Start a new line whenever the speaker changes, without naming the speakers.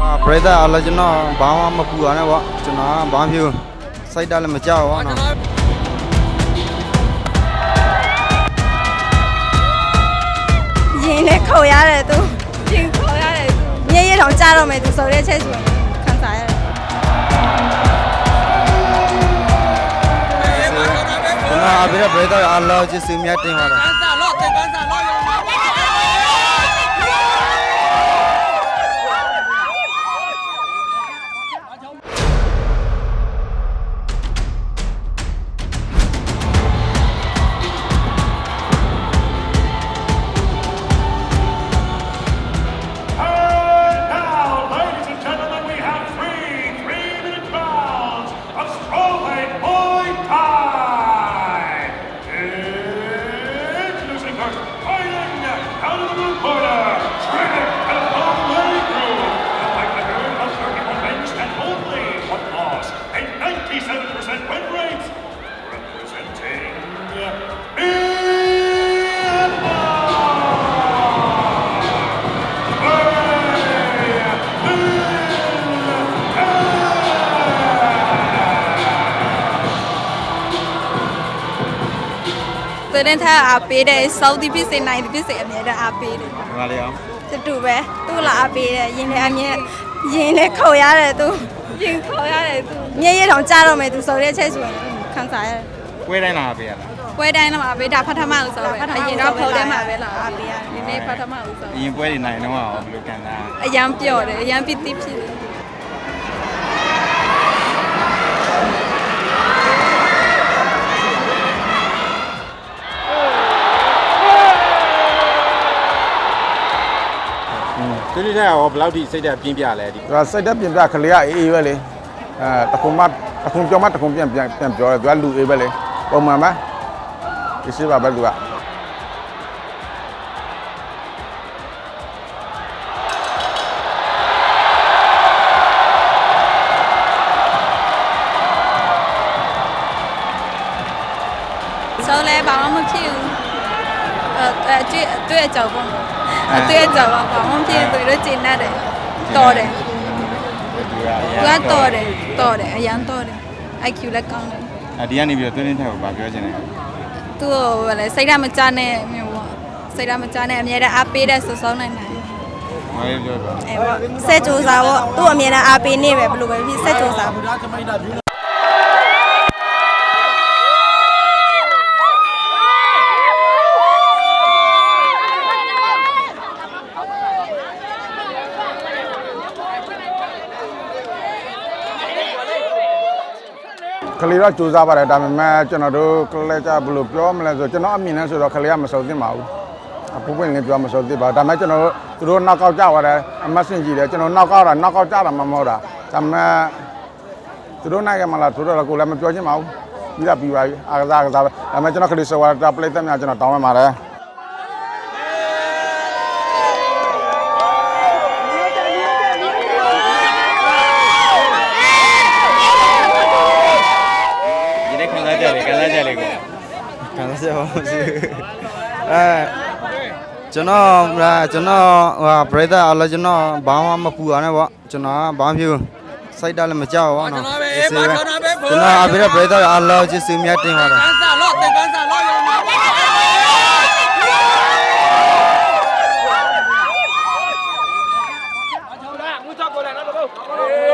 အာပရိသတ်အားလည်းကျွန်တော်ဘာမှမပူရနဲ့ပေါ့ကျွန်တော်ကဘာမှမဖြစ်ဘူးစိုက်တာလည်းမကြောက်ဘူးနော်
ရင်နဲ့ခုံရတယ်သူရင်ခုံရတယ်သူမျက်ရည်တောင်ကြားတော့မယ်သူစုံတဲ့ချက်ဆိုရင်ခံစားရတယ်
ကျွန်တော်အပြည့်ပရိသတ်အားလုံးချစ်စမြတ်တင်ပါတယ်
And
သူနဲ့ထားအားပေးတယ်စောက်ဒီဖြစ်စေနိုင်ဒီဖြစ်စေအမြဲတမ်းအားပေးတယ်
ဒီမှာလေးအောင်
တူတူပဲသူ့လာအားပေးတယ်ရင်နဲ့အမြဲရင်နဲ့ခုံရတယ်သူရင်ခုံရတယ်သူမျက်ရည်တောင်ကြားတော့မယ်သူစုံတဲ့ချက်ဆိုရင်ခံစားရတယ်
ကွဲတိုင်းလာပေးရလား
ပွဲတိုင်းတော့မှာပဲဒါဖထမဦးဆုံးပဲအရင်တော့ဖောက်ထဲမှာပဲလာအားပေးရတယ်ဒီနေ့ဖထမဦးဆုံး
အရင်ပွဲတွေနိုင်တော့ဘယ်လိုကန်တာ
အရန်ပျော့တယ်အရန်ပီတိဖြစ်တယ်
ဒီနေ့တက်ရောဘယ်လောက်ထိစိတ်တက်ပြင်းပြလဲဒီ
သူကစိတ်တက်ပြင်ပြခလေးကအေးအေးပဲလေအဲတခုမှတခုပြောမှတခုပြန်ပြန်ပြန်ပြောတယ်သူကလူအေးပဲလေပုံမှန်ပါဒီရှိပါပဲသူက
ဆိုလဲဘာမှမဖြစ်ဘူးအဲအဲကျွတ်တွေ့အကြောက်ပေါ့ အတွေ့အကြောက်ပါဘာမှမဖြစ်ဘူးသူတို့ကျင်တတ်တယ်တော်တယ်
ဒီက
သူကတော်တယ်တော်တယ်အရန်တော်တယ် IQ လည်းကောင်းတယ်
အဲဒီကနေပြီးတော့တွင်းတွင်းထက်ကိုဗာပြောချင်တယ်
သူ့ကိုဗလဲစိတ်ဓာတ်မကျနဲ့မျိုးပေါ့စိတ်ဓာတ်မကျနဲ့အမြဲတမ်းအားပေးတဲ့စုဆောင်းနိုင်တယ်
ဟောပြောပါ
အဲပေါ့စက်ကြိုးစားပေါ့သူ့အမြဲတမ်းအားပေးနေပဲဘယ်လိုပဲဖြစ်စက်ကြိုးစားပေါ့
လေးတော့စူးစားပါတယ်ဒါပေမဲ့ကျွန်တော်တို့ကလေးကြဘယ်လိုပြောမလဲဆိုကျွန်တော်အမြင်နဲ့ဆိုတော့ခလေးကမစုံသင့်ပါဘူးအပူပွင့်လေးပြောမစုံသင့်ပါဘူးဒါပေမဲ့ကျွန်တော်တို့သူတို့နောက်ကောက်ကြသွားတယ်အမတ်စင်ကြည့်တယ်ကျွန်တော်နောက်ကောက်တာနောက်ကောက်ကြတာမှမဟုတ်တာဒါပေမဲ့သူတို့နိုင်ကမလားသူတို့လည်းကိုယ်လည်းမပြောချင်ပါဘူးပြီးတာပြီးပါပြီအားကစားအားကစားပဲဒါပေမဲ့ကျွန်တော်ခလေးဆိုတော့ပလိသတ်များကျွန်တော်တောင်းပန်ပါတယ်
စားကြတယ်ခံစားကြတယ်ကိုခံစားကြပါဦးစီအဲကျွန်တော်ဟာကျွန်တော်ဟာပရိသတ်အားလည်းကျွန်တော်ဘာမှမပူရနဲ့ပေါ့ကျွန်တော်ကဘာမှမဖြစ်ဘူးစိုက်တာလည်းမကြောက်ဘူးနော်ကျွန်တော်အပြည့်ပရိသတ်အားလုံးချစ်စမြတ်တင်ပါတယ်
All